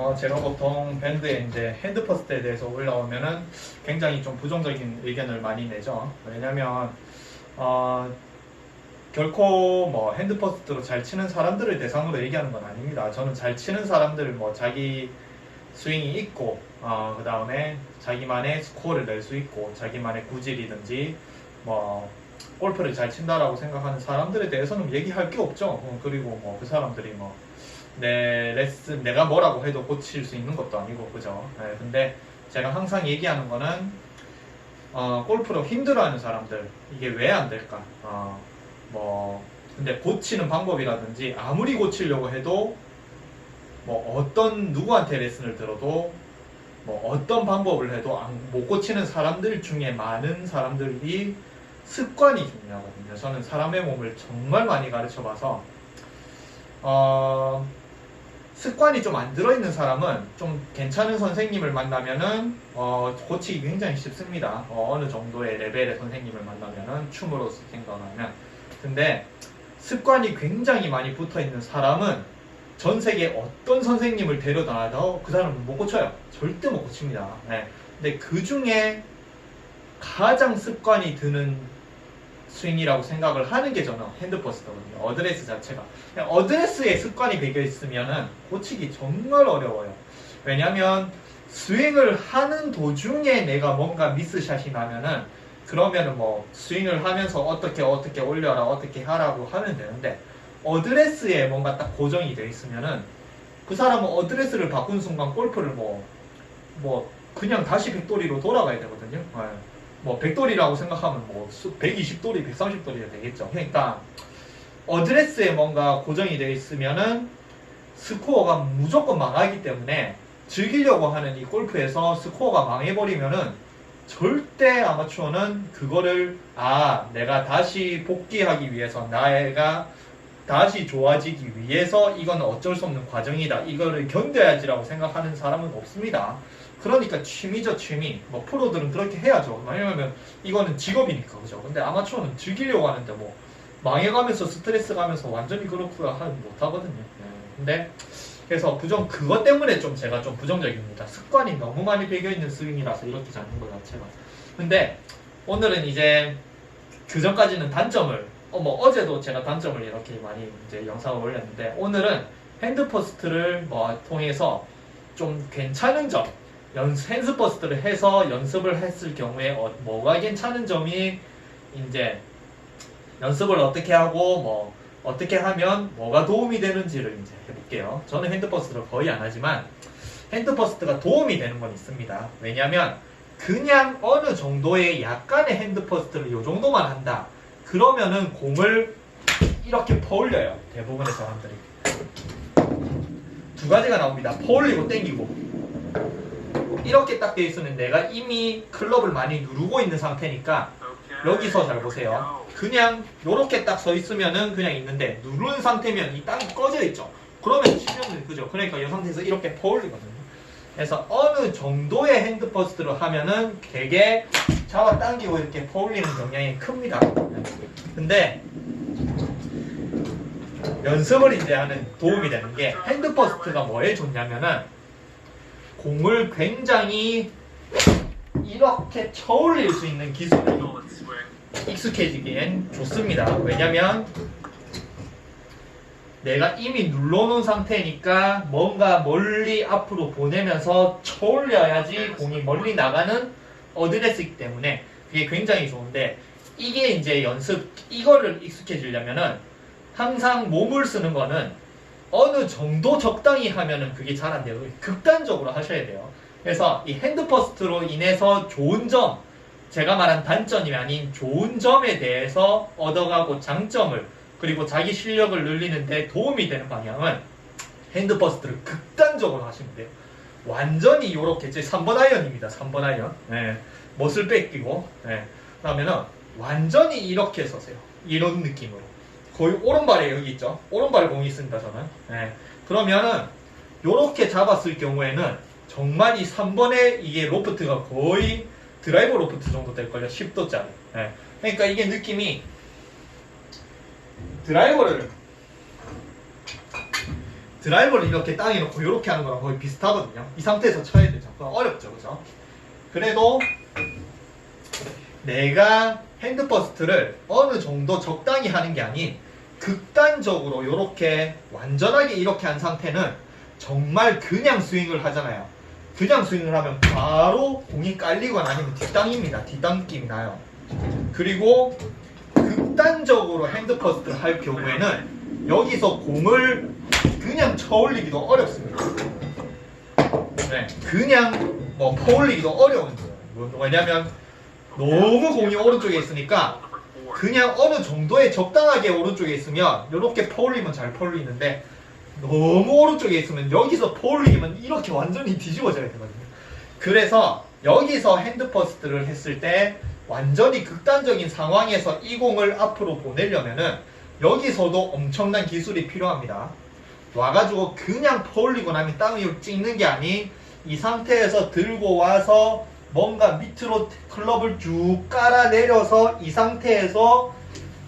어, 제가 보통 밴드에 이제 핸드 퍼스트에 대해서 올라오면은 굉장히 좀 부정적인 의견을 많이 내죠. 왜냐면 어, 결코 뭐 핸드 퍼스트로 잘 치는 사람들을 대상으로 얘기하는 건 아닙니다. 저는 잘 치는 사람들 뭐 자기 스윙이 있고 어, 그 다음에 자기만의 스코어를 낼 수 있고 자기만의 구질이든지 뭐 골프를 잘 친다라고 생각하는 사람들에 대해서는 얘기할 게 없죠. 어, 그리고 뭐 그 사람들이 뭐 내 레슨 내가 뭐라고 해도 고칠 수 있는 것도 아니고 그죠. 네, 근데 제가 항상 얘기하는 거는 어, 골프로 힘들어하는 사람들 이게 왜 안 될까? 어, 뭐 근데 고치는 방법이라든지 아무리 고치려고 해도 뭐 어떤 누구한테 레슨을 들어도 뭐 어떤 방법을 해도 안- 못 고치는 사람들 중에 많은 사람들이 습관이 중요하거든요. 저는 사람의 몸을 정말 많이 가르쳐 봐서 어, 습관이 좀 안 들어있는 사람은 좀 괜찮은 선생님을 만나면은 어, 고치기 굉장히 쉽습니다. 어, 느 정도의 레벨의 선생님을 만나면은 춤으로 생각하면 근데 습관이 굉장히 많이 붙어 있는 사람은 전 세계 어떤 선생님을 데려다도 그 사람은 못 고쳐요. 절대 못 고칩니다. 네. 근데 그 중에 가장 습관이 드는 스윙이라고 생각을 하는 게 저는 핸드퍼스트거든요. 어드레스 자체가. 그냥 어드레스에 습관이 배겨 있으면은 고치기 정말 어려워요. 왜냐면 스윙을 하는 도중에 내가 뭔가 미스샷이 나면은 그러면은 뭐 스윙을 하면서 어떻게 어떻게 올려라 어떻게 하라고 하면 되는데 어드레스에 뭔가 딱 고정이 돼 있으면은 그 사람은 어드레스를 바꾼 순간 골프를 뭐 뭐 그냥 다시 백돌이로 돌아가야 되거든요. 네. 뭐 백돌이라고 생각하면 뭐 120돌이 130돌이 되겠죠. 그러니까 어드레스에 뭔가 고정이 돼 있으면은 스코어가 무조건 망하기 때문에 즐기려고 하는 이 골프에서 스코어가 망해버리면은 절대 아마추어는 그거를 아 내가 다시 복귀하기 위해서 나가 다시 좋아지기 위해서 이건 어쩔 수 없는 과정이다 이거를 견뎌야지라고 생각하는 사람은 없습니다 그러니까 취미죠 취미 뭐 프로들은 그렇게 해야죠 왜냐면 이거는 직업이니까 그죠 근데 아마추어는 즐기려고 하는데 뭐 망해가면서 스트레스 가면서 완전히 그렇고요 하면 못하거든요 네. 근데 그래서 부정 그것 때문에 좀 제가 좀 부정적입니다. 습관이 너무 많이 배겨 있는 스윙이라서 이렇게 잡는 것 자체가. 근데 오늘은 이제 그 전까지는 단점을 어 뭐 어제도 제가 단점을 이렇게 많이 이제 영상을 올렸는데 오늘은 핸드 퍼스트를 뭐 통해서 좀 괜찮은 점 연, 핸드 퍼스트를 해서 연습을 했을 경우에 어, 뭐가 괜찮은 점이 이제 연습을 어떻게 하고 뭐 어떻게 하면 뭐가 도움이 되는지를 이제 해볼게요. 저는 핸드퍼스트를 거의 안 하지만 핸드퍼스트가 도움이 되는 건 있습니다. 왜냐하면 그냥 어느 정도의 약간의 핸드퍼스트를 요 정도만 한다. 그러면은 공을 이렇게 퍼올려요. 대부분의 사람들이. 두 가지가 나옵니다. 퍼올리고 땡기고. 이렇게 딱돼 있으면 내가 이미 클럽을 많이 누르고 있는 상태니까 여기서 잘 보세요. 그냥 요렇게 딱 서 있으면은 그냥 있는데 누른 상태면 이 땅이 꺼져 있죠. 그러면 치면은 그죠. 그러니까 이 상태에서 이렇게 퍼올리거든요. 그래서 어느 정도의 핸드 퍼스트로 하면은 되게 잡아 당기고 이렇게 퍼올리는 경향이 큽니다. 근데 연습을 이제 하는 도움이 되는 게 핸드 퍼스트가 뭐에 좋냐면은 공을 굉장히 이렇게 쳐올릴 수 있는 기술이 익숙해지기엔 좋습니다. 왜냐면 내가 이미 눌러놓은 상태니까 뭔가 멀리 앞으로 보내면서 쳐올려야지 공이 멀리 나가는 어드레스이기 때문에 그게 굉장히 좋은데 이게 이제 연습 이거를 익숙해지려면은 항상 몸을 쓰는 거는 어느 정도 적당히 하면은 그게 잘 안 돼요. 극단적으로 하셔야 돼요. 그래서 이 핸드 퍼스트로 인해서 좋은 점 제가 말한 단점이 아닌 좋은 점에 대해서 얻어가고 장점을 그리고 자기 실력을 늘리는데 도움이 되는 방향은 핸드버스트를 극단적으로 하시면 돼요. 완전히 이렇게 제 3번 아이언입니다. 3번 아이언. 네. 멋을 뺏기고 네. 그러면은 완전히 이렇게 서세요. 이런 느낌으로. 거의 오른발에 여기 있죠. 오른발에 공이 있습니다. 저는. 네. 그러면은 이렇게 잡았을 경우에는 정말 이 3번에 이게 로프트가 거의 드라이버 로프트 정도 될걸요. 10도짜리. 예. 그러니까 이게 느낌이 드라이버를 드라이버를 이렇게 땅에 놓고 이렇게 하는 거랑 거의 비슷하거든요. 이 상태에서 쳐야 되죠. 어렵죠, 그죠? 그래도 내가 핸드퍼스트를 어느 정도 적당히 하는 게 아닌 극단적으로 이렇게 완전하게 이렇게 한 상태는 정말 그냥 스윙을 하잖아요. 그냥 스윙을 하면 바로 공이 깔리거나 아니면 뒷땅입니다. 뒷땅 느낌이 나요. 그리고 극단적으로 핸드퍼스트를 할 경우에는 여기서 공을 그냥 쳐올리기도 어렵습니다. 네, 그냥 뭐 퍼올리기도 어려운 거예요. 왜냐면 너무 공이 오른쪽에 있으니까 그냥 어느 정도의 적당하게 오른쪽에 있으면 이렇게 퍼올리면 잘 퍼올리는데 너무 오른쪽에 있으면 여기서 퍼올리면 이렇게 완전히 뒤집어져야 되거든요. 그래서 여기서 핸드퍼스트를 했을 때 완전히 극단적인 상황에서 이 공을 앞으로 보내려면은 여기서도 엄청난 기술이 필요합니다. 와가지고 그냥 퍼올리고 나면 땅 위로 찍는 게 아닌 이 상태에서 들고 와서 뭔가 밑으로 클럽을 쭉 깔아 내려서 이 상태에서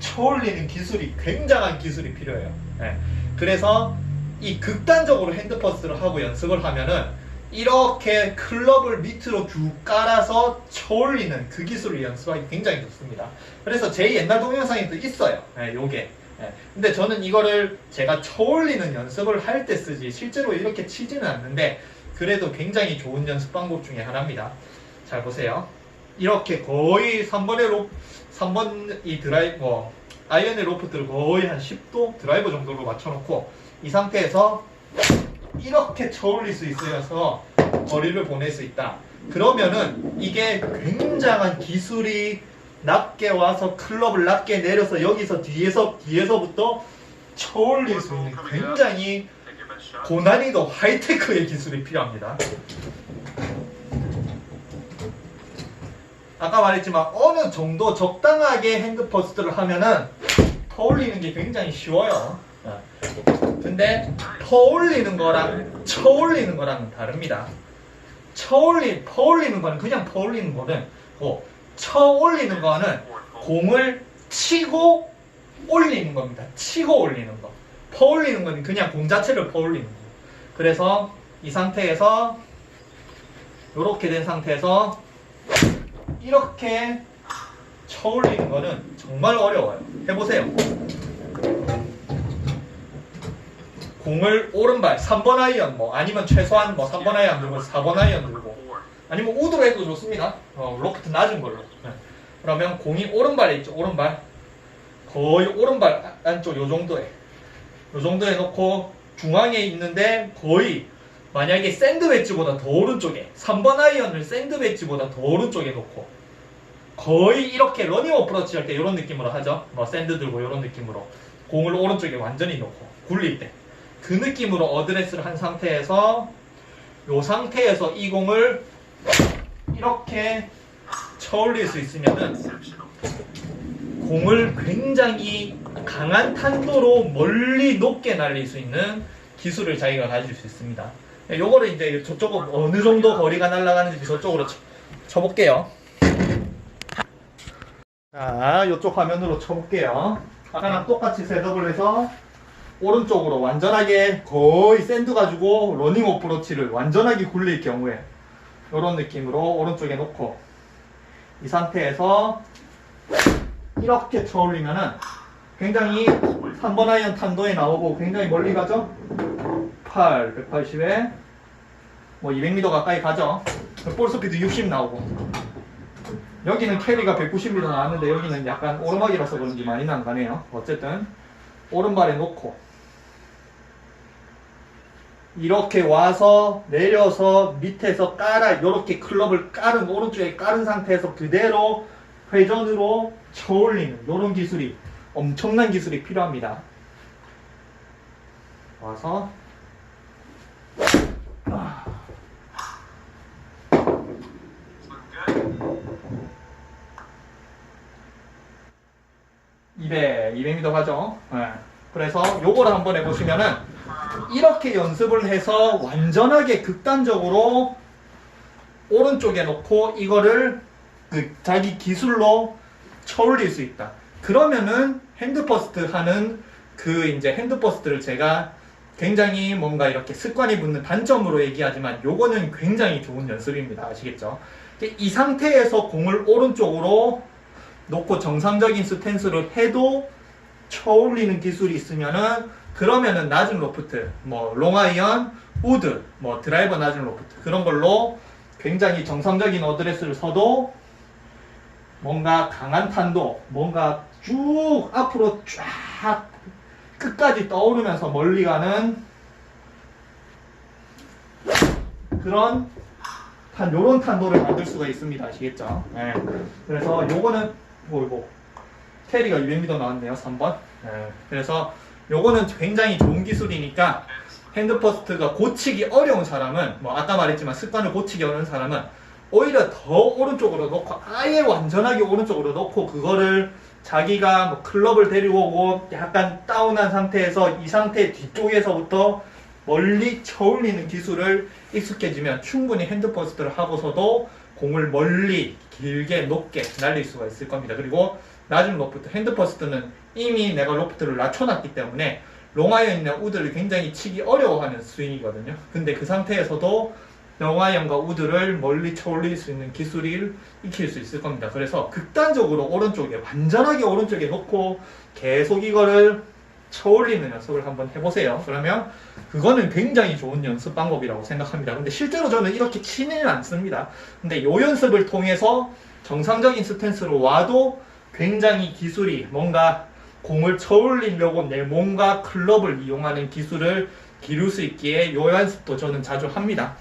쳐올리는 기술이 굉장한 기술이 필요해요. 예. 그래서 이 극단적으로 핸드퍼스를 하고 연습을 하면은 이렇게 클럽을 밑으로 쭉 깔아서 쳐올리는 그 기술을 연습하기 굉장히 좋습니다. 그래서 제 옛날 동영상에도 있어요. 예, 요게. 예. 근데 저는 이거를 제가 쳐올리는 연습을 할 때 쓰지 실제로 이렇게 치지는 않는데 그래도 굉장히 좋은 연습 방법 중에 하나입니다. 잘 보세요. 이렇게 거의 3번의 로 3번 이 드라이버 뭐, 아이언의 로프트를 거의 한 10도 드라이버 정도로 맞춰놓고 이 상태에서 이렇게 쳐올릴 수 있어서 거리를 보낼 수 있다. 그러면은 이게 굉장한 기술이 낮게 와서 클럽을 낮게 내려서 여기서 뒤에서 뒤에서부터 쳐올릴 수 있는 굉장히 고난이도 하이테크의 기술이 필요합니다. 아까 말했지만 어느 정도 적당하게 핸드퍼스트를 하면은 퍼올리는 게 굉장히 쉬워요. 어. 근데 퍼올리는 거랑 쳐올리는 거랑은 다릅니다. 쳐올리 퍼올리는 거는 그냥 퍼올리는 거는 고 쳐올리는 거는 공을 치고 올리는 겁니다. 치고 올리는 거. 퍼올리는 건 그냥 공 자체를 퍼올리는 거. 그래서 이 상태에서 이렇게 된 상태에서 이렇게 쳐올리는 거는 정말 어려워요. 해보세요. 공을 오른발 3번 아이언 뭐 아니면 최소한 뭐 3번 아이언 들고 4번 아이언 들고 아니면 우드로 해도 좋습니다. 어, 로프트 낮은 걸로. 네. 그러면 공이 오른발에 있죠. 오른발. 거의 오른발 안쪽 요 정도에. 요 정도에 놓고 중앙에 있는데 거의 만약에 샌드웨지보다 더 오른쪽에 3번 아이언을 샌드웨지보다 더 오른쪽에 놓고 거의 이렇게 러닝 어프로치 할 때 이런 느낌으로 하죠. 뭐 샌드 들고 이런 느낌으로 공을 오른쪽에 완전히 놓고 굴릴 때 그 느낌으로 어드레스를 한 상태에서 이 상태에서 이 공을 이렇게 쳐올릴 수 있으면은 공을 굉장히 강한 탄도로 멀리 높게 날릴 수 있는 기술을 자기가 가질 수 있습니다. 요거를 이제 저쪽으로 어느 정도 거리가 날아가는지 저쪽으로 쳐, 쳐볼게요. 자, 이쪽 화면으로 쳐볼게요. 아까랑 똑같이 셋업을 해서 오른쪽으로 완전하게 거의 샌드 가지고 러닝 어프로치를 완전하게 굴릴 경우에 이런 느낌으로 오른쪽에 놓고 이 상태에서 이렇게 쳐올리면은 굉장히 3번 아이언 탄도에 나오고 굉장히 멀리 가죠? 8, 180에 뭐 200m 가까이 가죠? 볼 스피드 60 나오고 여기는 캐리가 190m 나왔는데 여기는 약간 오르막이라서 그런지 많이 난가네요 어쨌든 오른발에 놓고 이렇게 와서 내려서 밑에서 깔아 이렇게 클럽을 깔은 오른쪽에 깔은 상태에서 그대로 회전으로 쳐올리는 이런 기술이 엄청난 기술이 필요합니다. 와서 (200) 200m 가죠 네. 그래서 요거를 한번 해보시면은 이렇게 연습을 해서 완전하게 극단적으로 오른쪽에 놓고 이거를 그 자기 기술로 쳐올릴 수 있다. 그러면은 핸드퍼스트 하는 그 이제 핸드퍼스트를 제가 굉장히 뭔가 이렇게 습관이 붙는 단점으로 얘기하지만 요거는 굉장히 좋은 연습입니다. 아시겠죠? 이 상태에서 공을 오른쪽으로 놓고 정상적인 스탠스를 해도 쳐올리는 기술이 있으면은 그러면은 낮은 로프트, 뭐 롱아이언, 우드, 뭐 드라이버 낮은 로프트 그런 걸로 굉장히 정상적인 어드레스를 서도 뭔가 강한 탄도, 뭔가 쭉 앞으로 쫙 끝까지 떠오르면서 멀리 가는 그런 탄, 요런 탄도를 만들 수가 있습니다. 아시겠죠? 네. 그래서 요거는, 뭐, 이거, 캐리가 200m 나왔네요. 3번. 네. 그래서 요거는 굉장히 좋은 기술이니까 핸드퍼스트가 고치기 어려운 사람은, 뭐, 아까 말했지만 습관을 고치기 어려운 사람은 오히려 더 오른쪽으로 놓고, 아예 완전하게 오른쪽으로 놓고, 그거를 자기가 뭐 클럽을 데리고 오고 약간 다운한 상태에서 이 상태 뒤쪽에서부터 멀리 쳐올리는 기술을 익숙해지면 충분히 핸드퍼스트를 하고서도 공을 멀리 길게 높게 날릴 수가 있을 겁니다. 그리고 낮은 로프트, 핸드 퍼스트는 이미 내가 로프트를 낮춰놨기 때문에 롱아이언이나 우드를 굉장히 치기 어려워하는 스윙이거든요. 근데 그 상태에서도 롱아이언과 우드를 멀리 쳐올릴 수 있는 기술을 익힐 수 있을 겁니다. 그래서 극단적으로 오른쪽에 완전하게 오른쪽에 놓고 계속 이거를 쳐올리는 연습을 한번 해보세요. 그러면 그거는 굉장히 좋은 연습 방법이라고 생각합니다. 근데 실제로 저는 이렇게 치지는 않습니다. 근데 이 연습을 통해서 정상적인 스탠스로 와도 굉장히 기술이 뭔가 공을 쳐올리려고 내 몸과 클럽을 이용하는 기술을 기를 수 있기에 이 연습도 저는 자주 합니다.